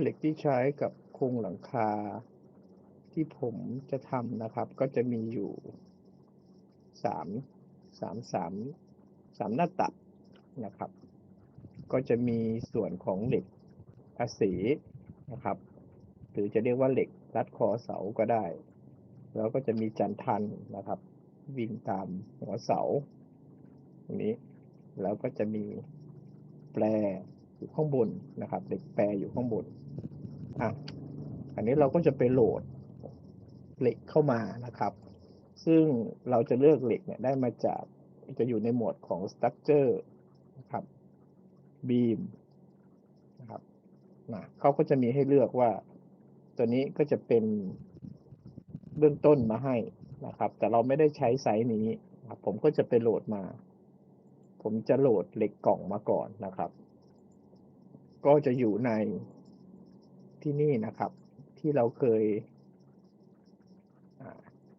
เหล็กที่ใช้กับโครงหลังคา ที่ผมจะทำนะครับ ก็จะมีอยู่สามสามสามสามหน้าตัดนะครับ ก็จะมีส่วนของเหล็กอาศีนะครับ หรือจะเรียกว่าเหล็กรัดคอเสาก็ได้ แล้วก็จะมีจันทันนะครับ วิ่งตามหัวเสาตรงนี้ แล้วก็จะมีแปรอยู่ข้างบนนะครับ เหล็กแปรอยู่ข้างบน อะอันนี้เราก็จะไปโหลดเหล็กเข้ามานะครับ ซึ่งเราจะเลือกเหล็กเนี่ยได้มาจากจะอยู่ในโหมดของ structure นะครับ beam นะครับนะเขาก็จะมีให้เลือกว่า ตัวนี้ก็จะเป็นเบื้องต้นมาให้นะครับ แต่เราไม่ได้ใช้ไซส์นี้นะผมก็จะไปโหลดมา ผมจะโหลดเหล็กกล่องมาก่อนนะครับ ก็จะอยู่ใน ที่นี่นะครับ ที่เราเคย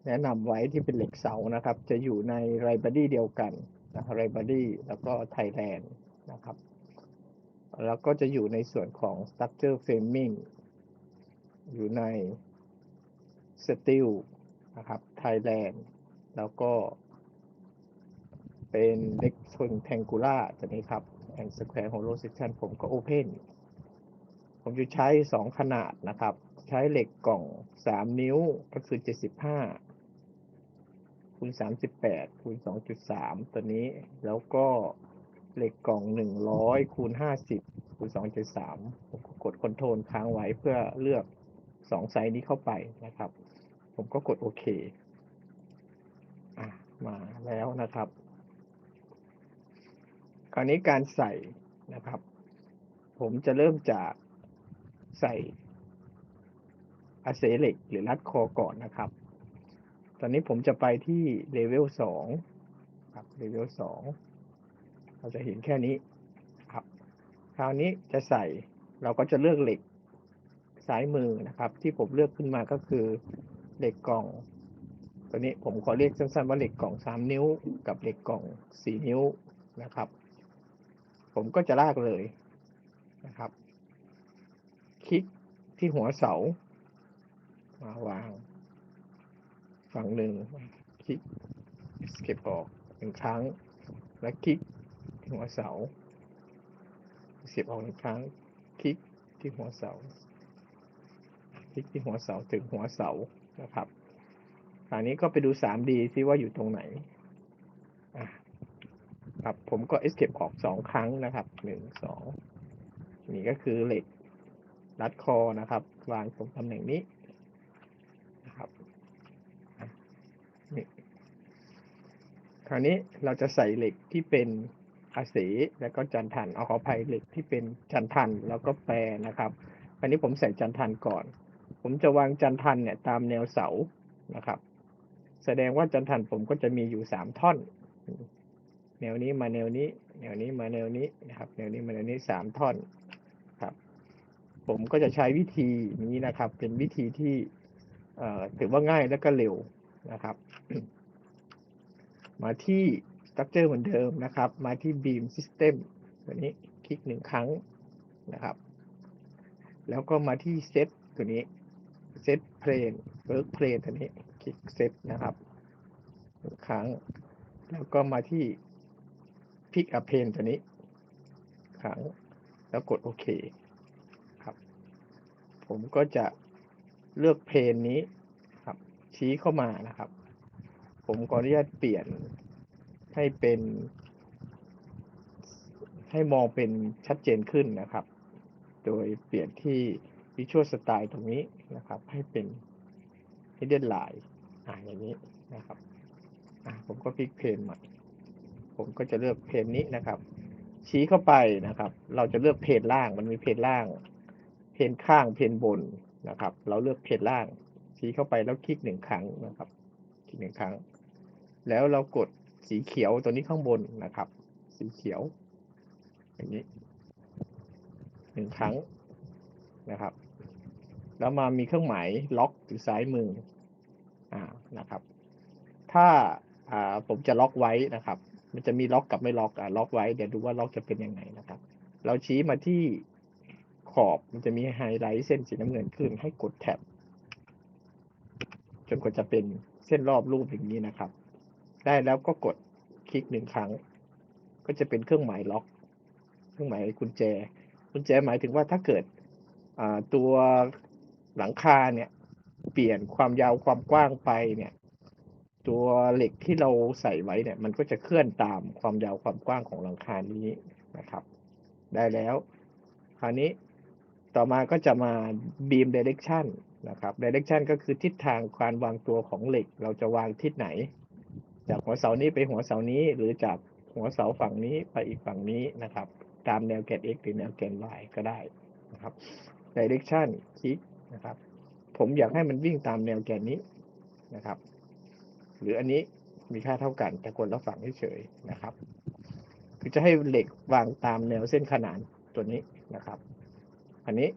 แนะนำไว้ที่เป็นเหล็กเสานะครับ จะอยู่ในไรบ a ดี้เดียวกันนะครับไรบ a ดี้แล้วก็ไทยแลนด์นะครับ แล้วก็จะอยู่ในส่วนของ structure framing อยู่ใน steel นะครับ Thailand แล้วก็เป็น rectangular ตัวนี้ครับ and square hollow section ผมก็ open ผมจะใช้สองขนาดนะครับ ใช้เหล็กกล่อง 3 นิ้วก็คือ 75คูณ38คูณ2.3 ตัวนี้ แล้วก็เหล็กกล่อง 100คูณ50คูณ2.3ผมก็กดคอนโทรลค้างไว้เพื่อเลือก 2 ไซส์นี้เข้าไปนะครับ ผมก็กดโอเคอมาแล้วนะครับ คราวนี้การใส่นะครับ ผมจะเริ่มจาก ใส่อาเซเล็กหรือรัดคอก่อนนะครับ ตอนนี้ผมจะไปที่เลเวลสองครับเลเวลสองเราจะเห็นแค่นี้ครับ คราวนี้จะใส่เราก็จะเลือกเหล็กซ้ายมือนะครับ ที่ผมเลือกขึ้นมาก็คือเหล็กกล่อง ตัวนี้ผมขอเรียกสั้นๆว่าเหล็กกล่องสามนิ้ว กับเหล็กกล่องสี่นิ้วนะครับ ผมก็จะลากเลยนะครับ ลิกที่หัวเสามาวาง ฝั่งหนึ่งคลิกเก็บออกหนึ่งครั้ง และคลิกที่หัวเสาเสียบออกหนึ่งครั้ง คลิกที่หัวเสา คลิกที่หัวเสาถึงหัวเสานะครับอันนี้ก็ไปดู 3D ซิว่าอยู่ตรงไหนครับผมก็ escape ออกสองครั้งนะครับหนึ่งสองนี่ก็คือเหล็ก รัดคอนะครับ วางตรงตำแหน่งนี้นะครับนี่คราวนี้เราจะใส่เหล็กที่เป็นอาเสแล้วก็จันทันเอาขอภัยเหล็กที่เป็นจันทันแล้วก็แปรนะครับคราวนี้ผมใส่จันทันก่อน ผมจะวางจันทันเนี่ยตามแนวเสานะครับ แสดงว่าจันทันผมก็จะมีอยู่สามท่อน แนวนี้มาแนวนี้ แนวนี้มาแนวนี้นะครับ แนวนี้มาแนวนี้สามท่อน ผมก็จะใช้วิธีนี้นะครับ เป็นวิธีที่ถือว่าง่ายและก็เร็วนะครับ มาที่ structure เหมือนเดิมนะครับ มาที่ beam system ตัวนี้คลิกหนึ่งครั้งนะครับ แล้วก็มาที่ set ตัวนี้ set plane work plane ตัวนี้คลิก set นะครับหนึ่งครั้ง แล้วก็มาที่ pick up plane ตัวนี้ ครั้ง แล้วกดโอเค ผมก็จะเลือกเพลนนี้ครับ ชี้เข้ามานะครับ ผมขออนุญาตเปลี่ยนให้เป็น ให้มองเป็นชัดเจนขึ้นนะครับ โดยเปลี่ยนที่ Visual Style ตรงนี้นะครับ ให้เป็น Hidden Line อ่าอย่างนี้นะครับอ่าผมก็พลิกเพลนใหม่ผมก็จะเลือกเพลนนี้นะครับ ชี้เข้าไปนะครับ เราจะเลือกเพลนล่างมันมีเพลนล่าง นข้างเพนบนนะครับ เราเลือกเพนล่าง ชี้เข้าไปแล้วคลิกหนึ่งครั้งนะครับ คลิกหนึ่งครั้ง แล้วเรากดสีเขียวตัวนี้ข้างบนนะครับ สีเขียว อย่างนี้หนึ่งครั้งนะครับ แล้วมามีเครื่องหมายล็อกอยู่ซ้ายมืออ่านะครับ ถ้าอ่าผมจะล็อกไว้นะครับ มันจะมีล็อกกับไม่ล็อกอ่าล็อกไว้เดี๋ยวดูว่าล็อกจะเป็นยังไงนะครับ เราชี้มาที่ ขอบมันจะมีไฮไลท์เส้นสีน้ำเงินขึ้นให้กดแท็บจนกว่าจะเป็นเส้นรอบรูปอย่างนี้นะครับ ได้แล้วก็กดคลิกหนึ่งครั้ง ก็จะเป็นเครื่องหมายล็อก เครื่องหมายกุญแจ กุญแจหมายถึงว่าถ้าเกิดตัวหลังคาเนี่ย เปลี่ยนความยาวความกว้างไปเนี่ย ตัวเหล็กที่เราใส่ไว้เนี่ย มันก็จะเคลื่อนตามความยาวความกว้างของหลังคานี้นะครับ ได้แล้ว คราวนี้ ต่อมาก็จะมา beam direction นะครับ direction ก็คือทิศทางการวางตัวของเหล็ก เราจะวางทิศไหน จากหัวเสานี้ไปหัวเสานี้หรือจากหัวเสาฝั่งนี้ไปอีกฝั่งนี้นะครับ ตามแนวแกน x หรือแนวแกน y ก็ได้นะครับ direction คลิกนะครับ ผมอยากให้มันวิ่งตามแนวแกนนี้นะครับ หรืออันนี้มีค่าเท่ากันแต่คนละฝั่งเฉยๆนะครับ คือจะให้เหล็กวางตามแนวเส้นขนานตัวนี้นะครับ อันนี้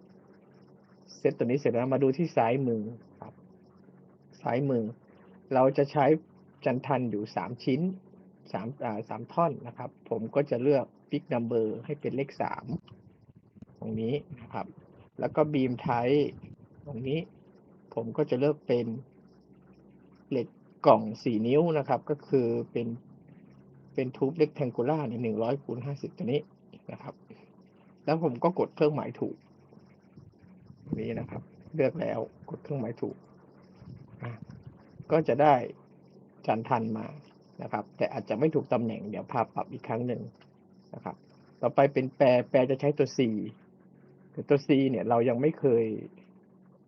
เซตตัวนี้เสร็จแล้วมาดูที่ซ้ายมือครับ ซ้ายมือ เราจะใช้จันทันอยู่สามชิ้นสามอ่าสามท่อนนะครับ ผมก็จะเลือกฟิกนัมเบอร์ให้เป็นเลขสามตรงนี้นะครับ แล้วก็บีมไทตรงนี้ ผมก็จะเลือกเป็นเหล็กกล่องสี่นิ้วนะครับ ก็คือเป็นเป็นทูบเล็กแทงกูล่าในหนึ่งร้อยคูณห้าสิบตัวนี้นะครับ แล้วผมก็กดเครื่องหมายถูก นี้นะครับ เลือกแล้วกดเครื่องหมายถูก ก็จะได้จานทันมานะครับ แต่อาจจะไม่ถูกตำแหน่งเดี๋ยวพาปรับอีกครั้งหนึ่งนะครับ ต่อไปเป็นแปรแปรจะใช้ตัว C แต่ตัว C เนี่ยเรายังไม่เคย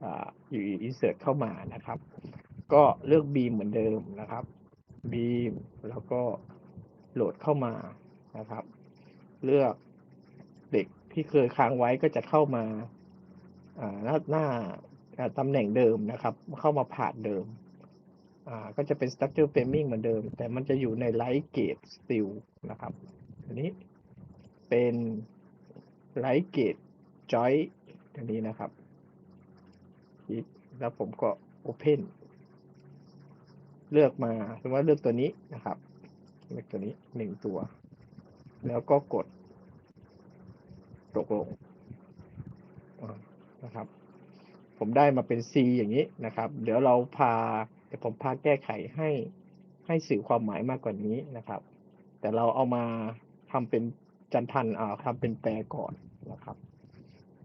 อ่าอยู่ insert เข้ามานะครับ ก็เลือก beam เหมือนเดิมนะครับ beam แล้วก็โหลดเข้ามานะครับ เลือกเด็กที่เคยค้างไว้ก็จะเข้ามา หน้าหน้าตำแหน่งเดิมนะครับ เข้ามาผ่านเดิม ก็จะเป็น structure framing เหมือนเดิม แต่มันจะอยู่ใน light gauge steel นะครับ อันนี้เป็น light gauge joint ตัวนี้นะครับคลิกแล้วผมก็ open เลือกมาสมมติว่าเลือกตัวนี้นะครับเลือกตัวนี้หนึ่งตัว แล้วก็กดตกลง นะครับ ผมได้มาเป็น C อย่างนี้นะครับ เดี๋ยวเราพาเดี๋ยวผมพาแก้ไขให้ให้สื่อความหมายมากกว่านี้นะครับ แต่เราเอามาทำเป็นจันทันอ่าทำเป็นแปรก่อนนะครับ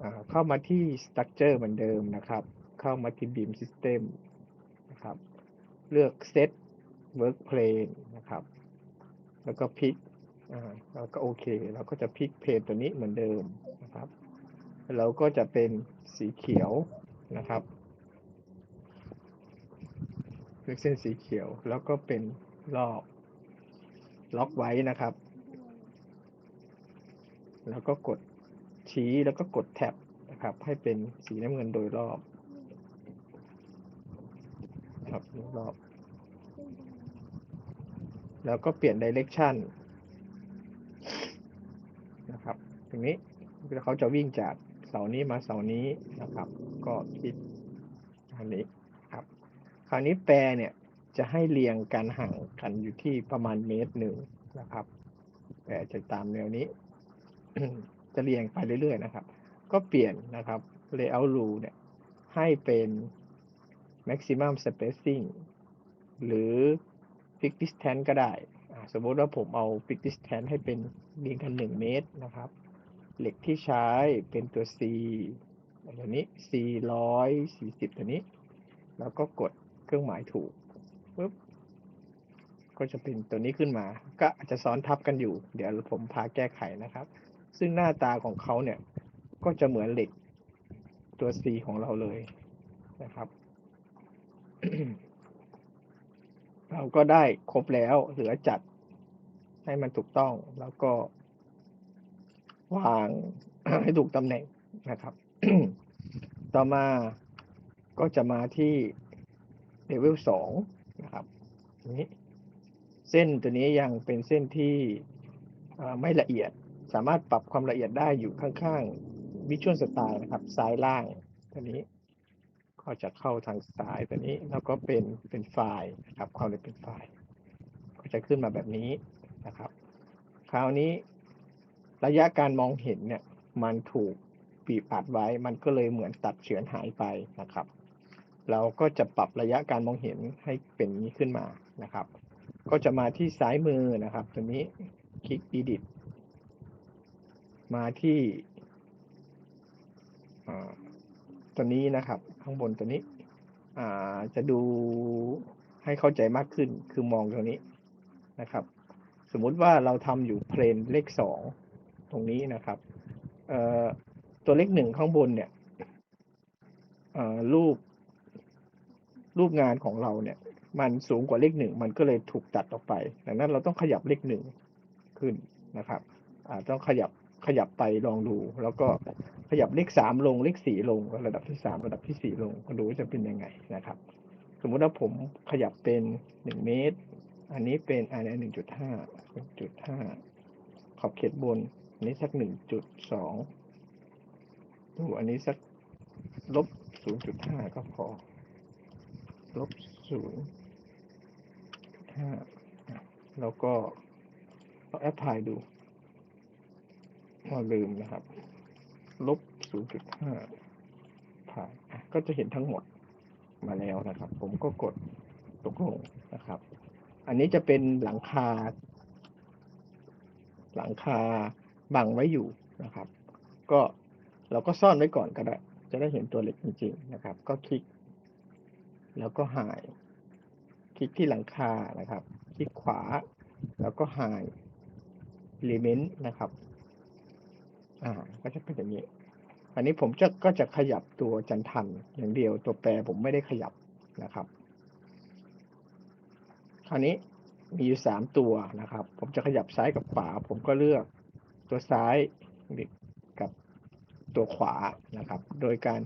อ่าเข้ามาที่ structure เหมือนเดิมนะครับ เข้ามาที่ beam system นะครับ เลือก set work plane นะครับ แล้วก็พลิกอ่าแล้วก็โอเค เราก็จะพลิกเพนตัวนี้เหมือนเดิมนะครับ เราก็จะเป็นสีเขียวนะครับเลือกเส้นสีเขียวแล้วก็เป็นรอบล็อกไว้นะครับ แล้วก็กดชี้แล้วก็กดแท็บนะครับ ให้เป็นสีน้ำเงินโดยรอบครับโดยรอบ แล้วก็เปลี่ยน direction นะครับตรงนี้เขาจะวิ่งจาก เสานี้มาเสานี้นะครับ ก็คลิกอันนี้ครับคราวนี้แปรเนี่ยจะให้เรียงกันห่างกันอยู่ที่ประมาณเมตรหนึ่งนะครับ แปรจะตามแนวนี้ จะเรียงไปเรื่อยๆนะครับ ก็เปลี่ยนนะครับ layout rule เนี่ยให้เป็น maximum spacing หรือ fix distance ก็ได้ สมมติว่าผมเอา fix distance ให้เป็นเรียงกันหนึ่งเมตรนะครับ เหล็กที่ใช้เป็นตัว C ตัวนี้ C ร้อยสี่สิบตัวนี้ แล้วก็กดเครื่องหมายถูกปุ๊บก็จะเป็นตัวนี้ขึ้นมา ก็อาจจะซ้อนทับกันอยู่ เดี๋ยวผมพาแก้ไขนะครับ ซึ่งหน้าตาของเขาเนี่ย ก็จะเหมือนเหล็กตัว C ของเราเลยนะครับ เราก็ได้ครบแล้ว เหลือจัดให้มันถูกต้องแล้วก็ วางให้ถูกตำแหน่งนะครับ ต่อมาก็จะมาที่เลเวลสองนะครับนี้เส้นตัวนี้ยังเป็นเส้นที่ไม่ละเอียด สามารถปรับความละเอียดได้อยู่ข้างๆวิชวลสไตล์นะครับ ซ้ายล่างตัวนี้ ก็จะเข้าทางซ้ายตัวนี้ แล้วก็เป็นเป็นไฟล์นะครับ ความละเอียดเป็นไฟล์ ก็จะขึ้นมาแบบนี้นะครับ คราวนี้ ระยะการมองเห็นเนี่ยมันถูกบีบอัดไว้ มันก็เลยเหมือนตัดเฉือนหายไปนะครับ เราก็จะปรับระยะการมองเห็นให้เป็นนี้ขึ้นมานะครับ ก็จะมาที่ซ้ายมือนะครับ ตัวนี้คลิก edit มาที่ตัวนี้นะครับ ข้างบนตัวนี้จะดูให้เข้าใจมากขึ้นคือมองตรงนี้นะครับ สมมุติว่าเราทำอยู่เพลนเลขสอง ตรงนี้นะครับเตัวเลขหนึ่งข้างบนเนี่ยรูปรูปงานของเราเนี่ย มันสูงกว่าเลขหนึ่งมันก็เลยถูกตัดออกไป ดังนั้นเราต้องขยับเลขหนึ่งขึ้นนะครับต้องขยับขยับไปลองดู แล้วก็ขยับเลขสามลงเลขสี่ลง ระดับที่สามระดับที่สี่ลงก็ดูว่าจะเป็นยังไงนะครับ สมมุติว่าผมขยับเป็นหนึ่งเมตร อันนี้เป็นอันนี้หนึ่งจุดห้าหนึ่งจุดห้าขอบเขตบน อันนี้สักหนึ่งจุดสองดูอันนี้สักลบศูนย์จุดห้าก็พอ ลบศูนย์ห้าแล้วก็เอาแอปพลายดูว่าลืมนะครับ ลบศูนย์จุดห้าผ่านก็จะเห็นทั้งหมดมาแล้วนะครับ ผมก็กดตกลงนะครับ อันนี้จะเป็นหลังคา หลังคา บังไว้อยู่นะครับ ก็เราก็ซ่อนไว้ก่อนก็ได้ จะได้เห็นตัวเล็กจริงๆนะครับ ก็คลิก แล้วก็หาย คลิกที่หลังคานะครับ คลิกขวา แล้วก็หาย element นะครับ อ่า ก็จะเป็นอย่างนี้ อันนี้ผมจะก็จะขยับตัวจันทันอย่างเดียวตัวแปรผมไม่ได้ขยับนะครับ คราวนี้มีอยู่สามตัวนะครับ ผมจะขยับซ้ายกับขวา ผมก็เลือก ตัวซ้ายกับตัวขวานะครับ โดยการ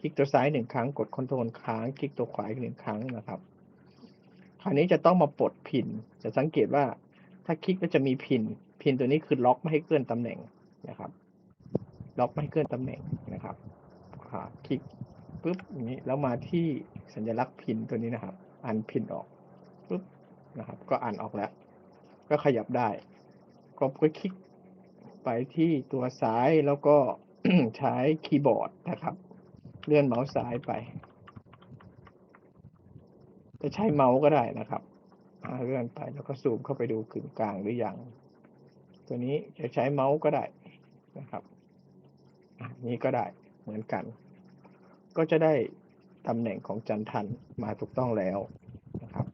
คลิกตัวซ้ายหนึ่งครั้ง กดคอนโทรลค้าง คลิกตัวขวาอีกหนึ่งครั้งนะครับ คราวนี้จะต้องมาปลดพิน จะสังเกตว่าถ้าคลิกก็จะมีพิน พินตัวนี้คือล็อกไม่ให้เคลื่อนตำแหน่งนะครับ ล็อกไม่ให้เคลื่อนตำแหน่งนะครับค่ะคลิกปุ๊บอย่างนี้แล้วมาที่สัญลักษณ์พินตัวนี้นะครับ อันพินออกปุ๊บนะครับ ก็อ่านออกแล้ว ก็ขยับได้ ก็ก็คลิก ไปที่ตัวซ้ายแล้วก็ใช้คีย์บอร์ดนะครับ เลื่อนเมาส์ซ้ายไป จะใช้เมาส์ก็ได้นะครับเลื่อนไปแล้วก็ซูมเข้าไปดูกึ่งกลางหรือยัง ตัวนี้จะใช้เมาส์ก็ได้นะครับนี้ก็ได้เหมือนกัน ก็จะได้ตำแหน่งของจันทันมาถูกต้องแล้วนะครับ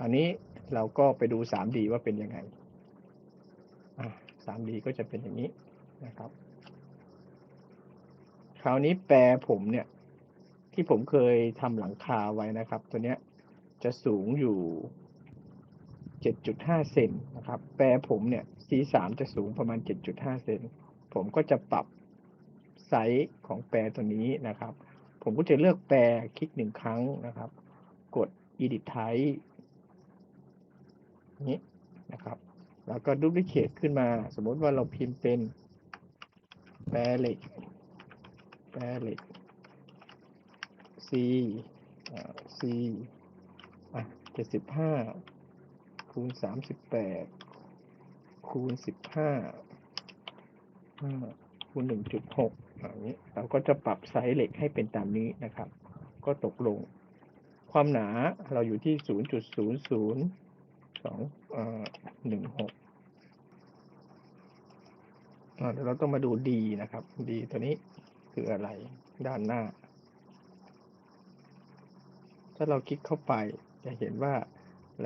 อันนี้เราก็ไปดู 3D ว่าเป็นยังไง 3D ก็จะเป็นอย่างนี้นะครับ คราวนี้แปรผมเนี่ย ที่ผมเคยทำหลังคาไว้นะครับ ตัวเนี้ยจะสูงอยู่ 7.5 เซนนะครับ แปรผมเนี่ย C3 จะสูงประมาณ 7.5 เซนผมก็จะปรับไซส์ของแปรตัวนี้นะครับ ผมก็จะเลือกแปรคลิกหนึ่งครั้งนะครับ กด edit type นี้นะครับ แล้วก็ดู p ลิเค e ขึ้นมา สมมติว่าเราพิมพ์เป็นแปรเหล็กแปรเหล็ก C C อะเจ็ดสิบห้าคูณสามสิบแปดคูณสิบห้าคูณหนึ่งจุดหกอย่างนี้เราก็จะปรับไซส์เหล็กให้เป็นตามนี้นะครับ ก็ตกลง ความหนาเราอยู่ที่ศูนย์จุดศูนย์ศูนย์สอง หนึ่งหกเดี๋ยวเราต้องมาดูดีนะครับ ดีตัวนี้คืออะไร ด้านหน้า ถ้าเราคลิกเข้าไปจะเห็นว่า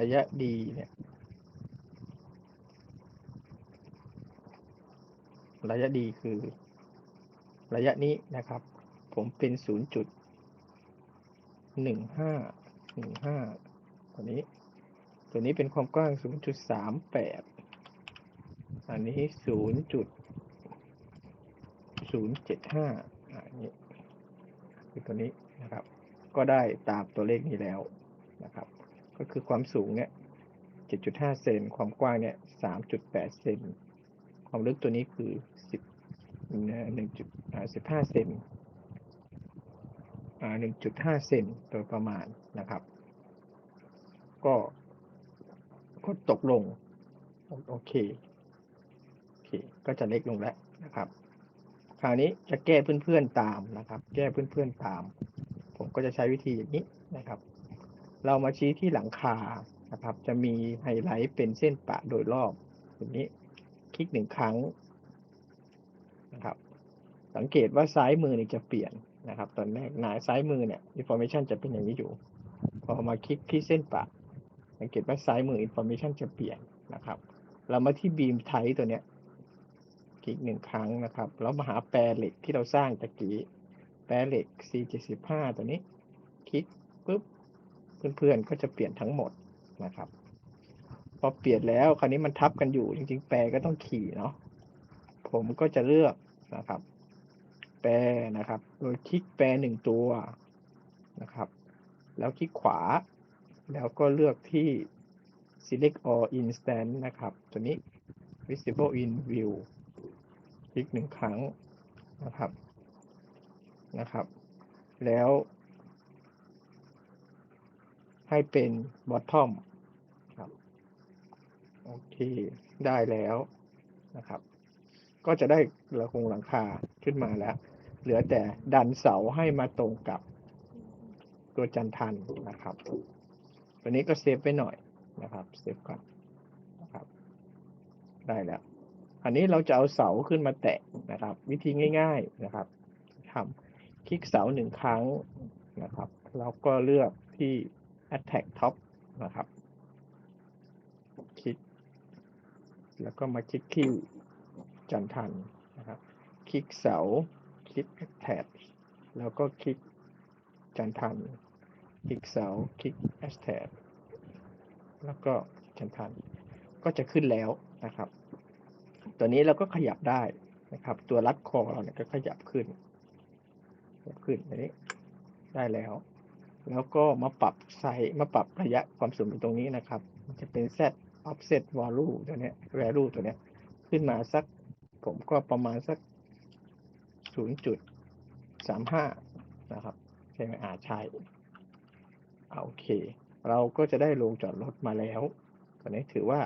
ระยะดีเนี่ย ระยะดีคือ ระยะนี้นะครับ ผมเป็นศูนย์จุดหนึ่งห้าหนึ่งห้าตัวนี้ ตัวนี้เป็นความกว้างศูนย์จุดสามแปดอันนี้ศูนย์จุดศูนย์เจ็ดห้าอันนี้คือตัวนี้นะครับ ก็ได้ตามตัวเลขนี้แล้วนะครับ ก็คือความสูงเนี่ย 7.5 เซน ความกว้างเนี่ย 3.8 เซน ความลึกตัวนี้คือ 10 1.15 เซน1.5 เซนโดยประมาณนะครับ ก็ กดตกลง โอเคโอเค ก็จะเล็กลงแล้วนะครับ คราวนี้จะแก้เพื่อนๆตามนะครับ แก้เพื่อนๆตาม ผมก็จะใช้วิธีอย่างนี้นะครับ เรามาชี้ที่หลังคานะครับ จะมีไฮไลท์เป็นเส้นปะโดยรอบแบบนี้ คลิกหนึ่งครั้งนะครับ สังเกตว่าซ้ายมือนี่จะเปลี่ยนนะครับ ตอนแรกหนาซ้ายมือเนี่ย information จะเป็นอย่างนี้อยู่ พอมาคลิกที่เส้นปะ สังเกตว่าซ้ายมือ information จะเปลี่ยนนะครับ เรามาที่ beam type ตัวเนี้ยคลิกหนึ่งครั้งนะครับแล้วมาหาแปรเหล็กที่เราสร้างตะกี้แปรเหล็ก C75 ตัวนี้ คลิกปุ๊บเพื่อนๆก็จะเปลี่ยนทั้งหมดนะครับพอเปลี่ยนแล้วคราวนี้มันทับกันอยู่จริง ๆ แปรก็ต้องขี่เนาะผมก็จะเลือกนะครับ แปรนะครับ โดยคลิกแปรหนึ่งตัวนะครับ แล้วคลิกขวา แล้วก็เลือกที่ select all instance นะครับ ตัวนี้ visible in view คลิกหนึ่งครั้งนะครับนะครับ แล้ว ให้เป็น bottom ครับ โอเค ได้แล้วนะครับ ก็จะได้ระคงหลังคาขึ้นมาแล้ว เหลือแต่ดันเสาให้มาตรงกับตัวจันทันนะครับ ตัวนี้ก็เซฟไปหน่อยนะครับเซฟก่อนนะครับ ได้แล้ว อันนี้เราจะเอาเสาขึ้นมาแตะนะครับ วิธีง่าย ๆนะครับทำคลิกเสาหนึ่งครั้งนะครับแล้วก็เลือกที่ attack top นะครับ คลิก แล้วก็มาคลิกที่จันทันนะครับ คลิกเสา คลิก attach แล้วก็คลิกจันทัน คลิกเสาคลิก attach แล้วก็จันทันก็จะขึ้นแล้วนะครับ ตัวนี้เราก็ขยับได้นะครับ ตัวรัดคอเราเนี่ยก็ขยับขึ้นขยับขึ้นอันนี้ได้แล้ว แล้วก็มาปรับไซส์มาปรับระยะความสูงตรงนี้นะครับ มันจะเป็น z offset value ตัวเนี้ย value ตัวเนี้ยขึ้นมาสักผมก็ประมาณสัก 0.35 นะครับใช่ไหมอ่าใช่ โอเค เราก็จะได้ลงจอดรถมาแล้วตอนนี้ถือว่า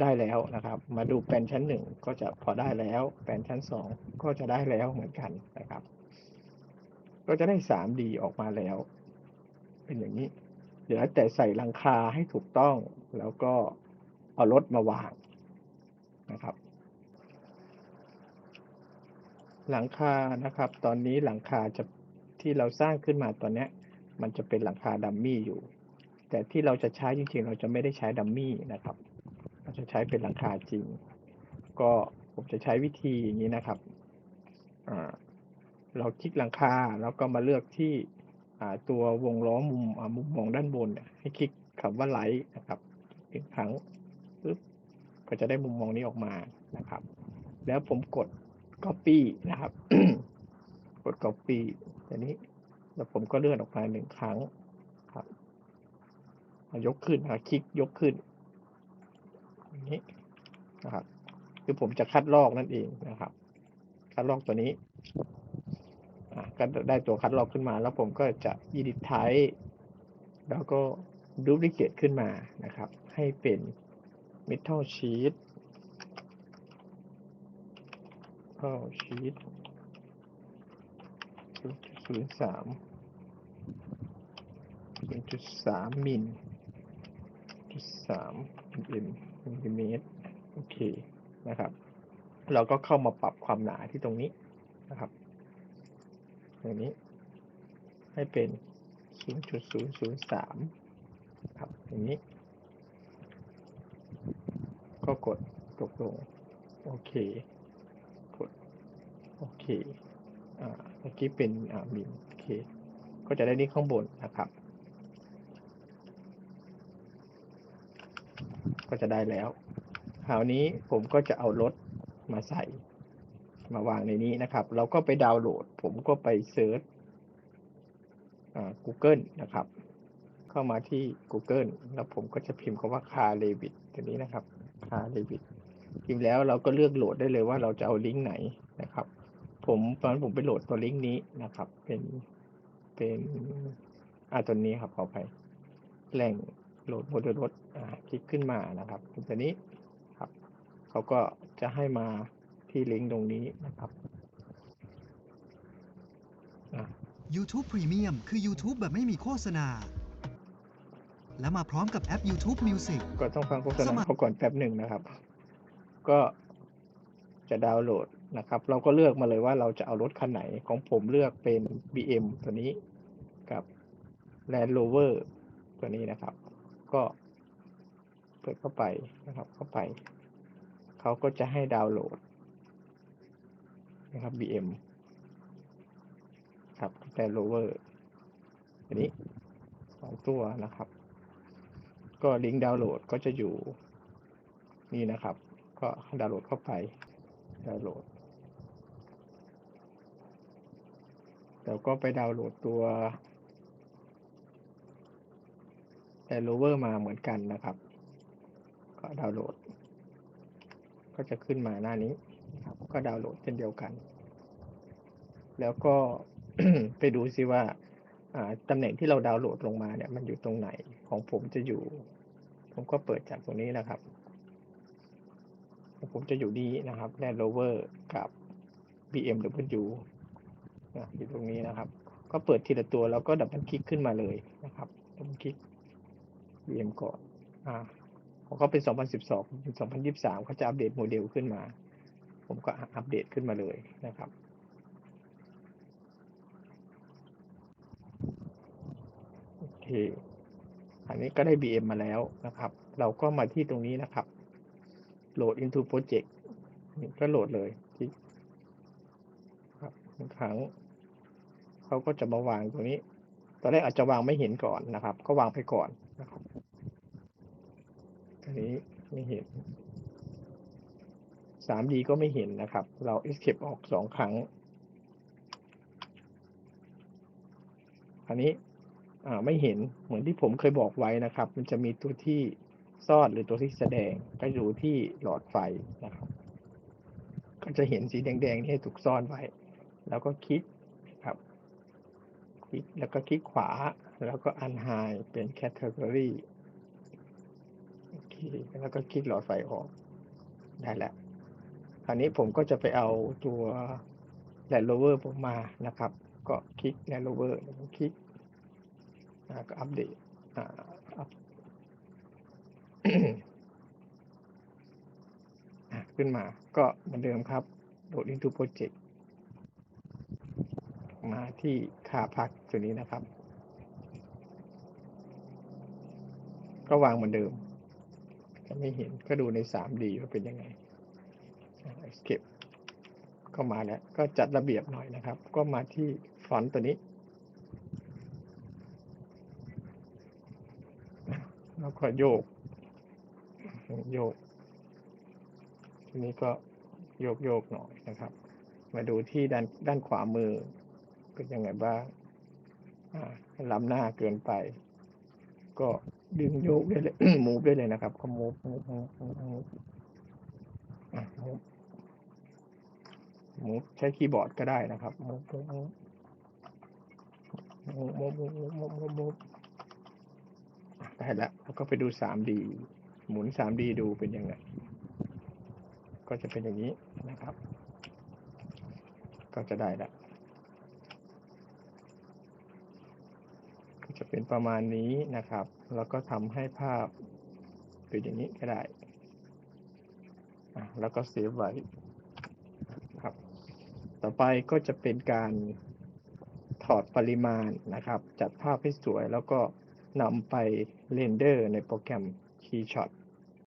ได้แล้วนะครับ มาดูแปลนชั้นหนึ่งก็จะพอได้แล้ว แปลนชั้นสองก็จะได้แล้วเหมือนกันนะครับ ก็จะได้ 3D ออกมาแล้ว เป็นอย่างนี้ เหลือแต่ใส่หลังคาให้ถูกต้อง แล้วก็เอารถมาวางนะครับ หลังคานะครับ ตอนนี้หลังคาจะที่เราสร้างขึ้นมาตอนนี้ มันจะเป็นหลังคาดัมมี่อยู่ แต่ที่เราจะใช้จริงๆ เราจะไม่ได้ใช้ดัมมี่นะครับ เราจะใช้เป็นหลังคาจริง ก็ผมจะใช้วิธีอย่างนี้นะครับ เราคลิกหลังคาแล้วก็มาเลือกที่ตัววงล้อมุมมุมมองด้านบน ให้คลิกคำว่าไลท์นะครับอีกครั้งปึ๊บก็จะได้มุมมองนี้ออกมานะครับ แล้วผมกด copy นะครับ กด copy อันนี้ แล้วผมก็เลื่อนออกมาหนึ่งครั้งครับยกขึ้นนะคลิกยกขึ้นอย่างนี้นะครับคือผมจะคัดลอกนั่นเองนะครับ คัดลอกตัวนี้ก็ได้ตัวคัดลอกขึ้นมา แล้วผมก็จะ edit type แล้วก็ duplicate ขึ้นมานะครับ ให้เป็น metal sheet metal sheet ศูนย์สามศูนย์จุดสามมิลจุดสามมิลมิลิเมตรโอเคนะครับ เราก็เข้ามาปรับความหนาที่ตรงนี้นะครับอย่างนี้ ให้เป็น 0.003 ครับอย่างนี้ ก็กดตกลง โอเค กด โอเค เมื่อกี้เป็นอ่ามิลโอเคก็จะได้นี่ข้างบนนะครับ ก็จะได้แล้วคราวนี้ผมก็จะเอารถมาใส่มาวางในนี้นะครับ เราก็ไปดาวน์โหลด ผมก็ไปเซิร์ชอ่า Google นะครับ เข้ามาที่ Google แล้วผมก็จะพิมพ์คำว่า car revit ตัวนี้นะครับ car revit พิมพ์แล้วเราก็เลือกโหลดได้เลยว่าเราจะเอาลิงก์ไหนนะครับ ผมตอนนนผมไปโหลดตัวลิงก์นี้นะครับ เป็นเป็นอ่าตัวนี้ครับขอไปแหล่งโหลดโมเดลรถอ่าคลิกขึ้นมานะครับตัวนี้ครับเขาก็จะให้มาที่ลิงก์ตรงนี้นะครับอะ YouTube Premium คือ YouTube แบบไม่มีโฆษณา และมาพร้อมกับแอป YouTube Music ก็ต้องฟังโฆษสณามัครเขาก่อนแป๊บหนึ่งนะครับ ก็จะดาวน์โหลด นะครับ เราก็เลือกมาเลยว่าเราจะเอารถคันไหนของผมเลือกเป็น BM ตัวนี้กับ Land Rover ตัวนี้นะครับ ก็เปิดเข้าไปนะครับ เข้าไป เขาก็จะให้ดาวน์โหลดนะครับ BM ครับ Land Rover ตัวนี้สองตัวนะครับ ก็ลิงก์ดาวน์โหลดก็จะอยู่นี่นะครับ ก็ดาวน์โหลดเข้าไปดาวน์โหลด แล้วก็ไปดาวน์โหลดตัว Land Rover มาเหมือนกันนะครับ ก็ดาวน์โหลด ก็จะขึ้นมาหน้านี้นะครับก็ดาวน์โหลดเช่นเดียวกัน แล้วก็ไปดูซิว่าตำแหน่งที่เราดาวน์โหลดลงมาเนี่ยมันอยู่ตรงไหนของผมจะอยู่ ผมก็เปิดจากตรงนี้นะครับ ผมจะอยู่นี้นะครับ Land Rover กับ BMW อยู่ตรงนี้นะครับ ก็เปิดทีละตัวแล้วก็ดับเบิลคลิกขึ้นมาเลยนะครับดับเบิลคลิก BM ก่อนอ่าของเขาเป็น 2012เป็น2023 เขาจะอัปเดตโมเดลขึ้นมา ผมก็อัปเดตขึ้นมาเลยนะครับ โอเค อันนี้ก็ได้ BM มาแล้วนะครับ เราก็มาที่ตรงนี้นะครับ โหลด into project นี่ก็โหลดเลยที่ครับบางครั้ง เขาก็จะมาวางตรงนี้ ตอนแรกอาจจะวางไม่เห็นก่อนนะครับ ก็วางไปก่อนนะครับอันนี้ไม่เห็น 3D ก็ไม่เห็นนะครับ เรา escape ออกสองครั้ง อันนี้อ่าไม่เห็นเหมือนที่ผมเคยบอกไว้นะครับ มันจะมีตัวที่ซ่อนหรือตัวที่แสดงก็อยู่ที่หลอดไฟนะครับ ก็จะเห็นสีแดงๆที่ถูกซ่อนไว้ แล้วก็คลิก ลิกแล้วก็คลิกขวา แล้วก็ unhide เป็น category โอเคแล้วก็คลิกหลอดไฟออก ได้แล้ว คราวนี้ผมก็จะไปเอาตัว Land Rover ผมมานะครับ ก็คลิก Land Rover คลิกก็อัปเดตขึ้นมาก็เหมือนเดิมครับ โหลด into project มาที่ค่าพักตัวนี้นะครับ ก็วางเหมือนเดิมจะไม่เห็นก็ดูใน 3D ว่าเป็นยังไง escape ก็มาแล้ว ก็จัดระเบียบหน่อยนะครับ ก็มาที่ฟอนต์ตัวนี้แล้วก็โยก โยก ทีนี้ก็โยกโยกหน่อยนะครับ มาดูที่ด้านด้านขวามือ เป็นยังไงบ้างล้ำหน้าเกินไป ก็ดึงโยกได้เลยมูฟได้เลยนะครับ ก็มูฟมูฟมูฟมูฟมูฟใช้คีย์บอร์ดก็ได้นะครับมูฟมูฟมูฟมูฟมูฟมูฟมูฟได้แล้วแล้ก็ไปดู 3D หมุน 3D ดูเป็นยังไง ก็จะเป็นอย่างนี้นะครับ ก็จะได้แล้ว จะเป็นประมาณนี้นะครับ แล้วก็ทำให้ภาพเป็นอย่างนี้ก็ได้ แล้วก็เซฟไว้ครับ ต่อไปก็จะเป็นการถอดปริมาณนะครับ จัดภาพให้สวยแล้วก็นำไปเรนเดอร์ในโปรแกรม KeyShot